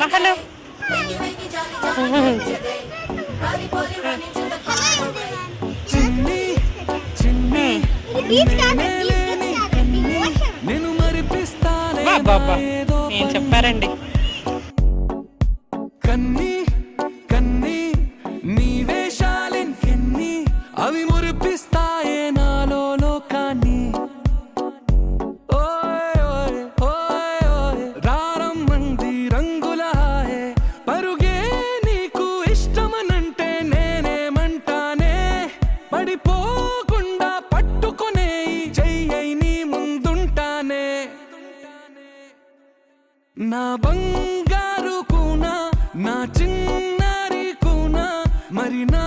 మహలు నేనే కన్ని మరిపిస్తానే ఏం చెప్పారండి. కన్ని కన్ని నీ వేషాలెన్కెన్ని అవి మురిపిస్తాయే పడిపోకుండా పట్టుకునే చెయ్యై నీ ముందుంటానే. నా బంగారు కూనా నా చిన్నారి కూనా మరి నా